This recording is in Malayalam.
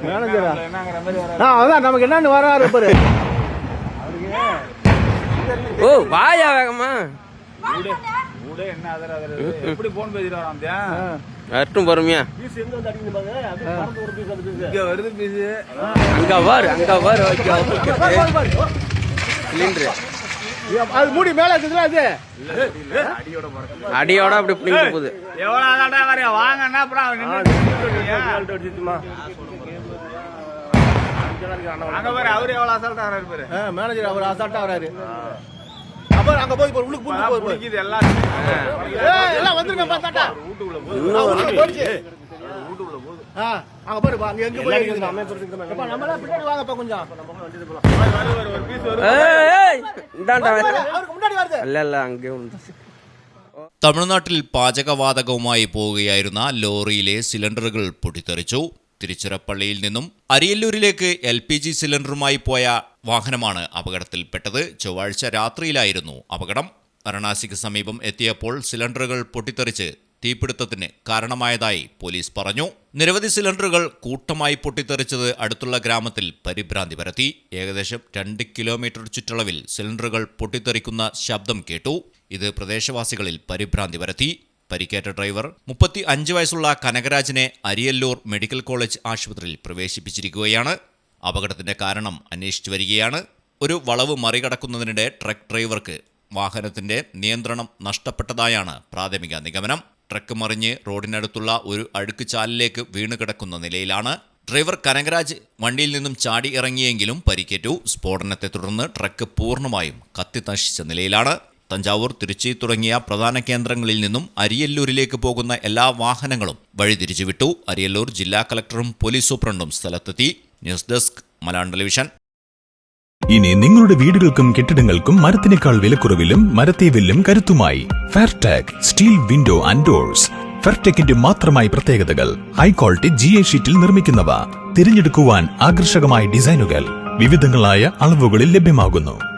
மேனேஜரா அதான் நமக்கு என்னன்னு வர பாரு ஓ வாயா வேகமா வரட்டும் வருது பீஸ் அங்க அங்க வாரு அது மூடி மேல இருக்குதுல அது அடியோட அப்படி பிடிக்க போகுது எவ்வளவு வாங்கன்னா அப்புறம் மேனேஜர் அவர் அசால்ட்டா வராரு அப்ப அங்க போய் பாரு உள்ளுக்கு பூந்து போய் பாரு பிடிக்குது எல்லாம் ஏய், எல்லாம் வந்துருங்க பார்த்தாட்டா வீட்டுக்குள்ள ஆ, உள்ளுக்கு போயிடுச்சு. வீட்டுக்குள்ள போகுது ஆ, அங்க பாரு பா, அங்க எங்க போய் இருக்குது? எப்பா, நம்ம எல்லாம் பின்னாடி வாங்கப்பா கொஞ்சம் வரு வரு ஒரு பீஸ் வரும் ஏய், ஏய், இந்தாண்டா அவருக்கு முன்னாடி வருது അല്ല അല്ല അങ്ങേ ഉണ്ട് തമിഴ്നാട്ടിൽ പാചകവാതകവുമായി പോവുകയായിരുന്ന ലോറിയിലെ സിലിണ്ടറുകൾ പൊട്ടിത്തെറിച്ചു തിരുച്ചിറപ്പള്ളിയിൽ നിന്നും അരിയല്ലൂരിലേക്ക് എൽ പി ജി സിലിണ്ടറുമായി പോയ വാഹനമാണ് അപകടത്തിൽപ്പെട്ടത്. ചൊവ്വാഴ്ച രാത്രിയിലായിരുന്നു അപകടം. വാരണാസിക്ക് സമീപം എത്തിയപ്പോൾ സിലിണ്ടറുകൾ പൊട്ടിത്തെറിച്ച് തീപിടുത്തത്തിന് കാരണമായതായി പോലീസ് പറഞ്ഞു. നിരവധി സിലിണ്ടറുകൾ കൂട്ടമായി പൊട്ടിത്തെറിച്ചത് അടുത്തുള്ള ഗ്രാമത്തിൽ പരിഭ്രാന്തി പരത്തി. ഏകദേശം രണ്ട് കിലോമീറ്റർ ചുറ്റളവിൽ സിലിണ്ടറുകൾ പൊട്ടിത്തെറിക്കുന്ന ശബ്ദം കേട്ടു. ഇത് പ്രദേശവാസികളിൽ പരിഭ്രാന്തി പരത്തി. പരിക്കേറ്റ ഡ്രൈവർ മുപ്പത്തി അഞ്ച് വയസ്സുള്ള കനകരാജിനെ അരിയല്ലൂർ മെഡിക്കൽ കോളേജ് ആശുപത്രിയിൽ പ്രവേശിപ്പിച്ചിരിക്കുകയാണ്. അപകടത്തിന്റെ കാരണം അന്വേഷിച്ചു വരികയാണ്. ഒരു വളവ് മറികടക്കുന്നതിനിടെ ട്രക്ക് ഡ്രൈവർക്ക് വാഹനത്തിന്റെ നിയന്ത്രണം നഷ്ടപ്പെട്ടതായാണ് പ്രാഥമിക നിഗമനം. ട്രക്ക് മറിഞ്ഞ് റോഡിനടുത്തുള്ള ഒരു അഴുക്ക് ചാലിലേക്ക് വീണുകിടക്കുന്ന നിലയിലാണ്. ഡ്രൈവർ കനകരാജ് വണ്ടിയിൽ നിന്നും ചാടി ഇറങ്ങിയെങ്കിലും പരിക്കേറ്റു. സ്ഫോടനത്തെ തുടർന്ന് ട്രക്ക് പൂർണമായും കത്തി കത്തിനശിച്ച നിലയിലാണ്. തഞ്ചാവൂർ തിരുച്ചി തുടങ്ങിയ പ്രധാന കേന്ദ്രങ്ങളിൽ നിന്നും അരിയല്ലൂരിലേക്ക് പോകുന്ന എല്ലാ വാഹനങ്ങളും വഴിതിരിച്ചുവിട്ടു അരിയല്ലൂർ ജില്ലാ കളക്ടറും പോലീസ് സൂപ്രണ്ടും സ്ഥലത്തെത്തി. News desk Malayalam television. ഇനി നിങ്ങളുടെ വീടുകൾക്കും കെട്ടിടങ്ങൾക്കും മരത്തിനേക്കാൾ വിലക്കുറവിലും മരത്തേവില്ലും കരുത്തുമായി Fairtag steel window and doors. ഫെയർടെക്കിന്റെ മാത്രമായി പ്രത്യേകതകൾ ഹൈ ക്വാളിറ്റി ജി എ ഷീറ്റിൽ നിർമ്മിക്കുന്നവ. തിരഞ്ഞെടുക്കുവാൻ ആകർഷകമായ ഡിസൈനുകൾ വിവിധങ്ങളായ അളവുകളിൽ ലഭ്യമാകുന്നു.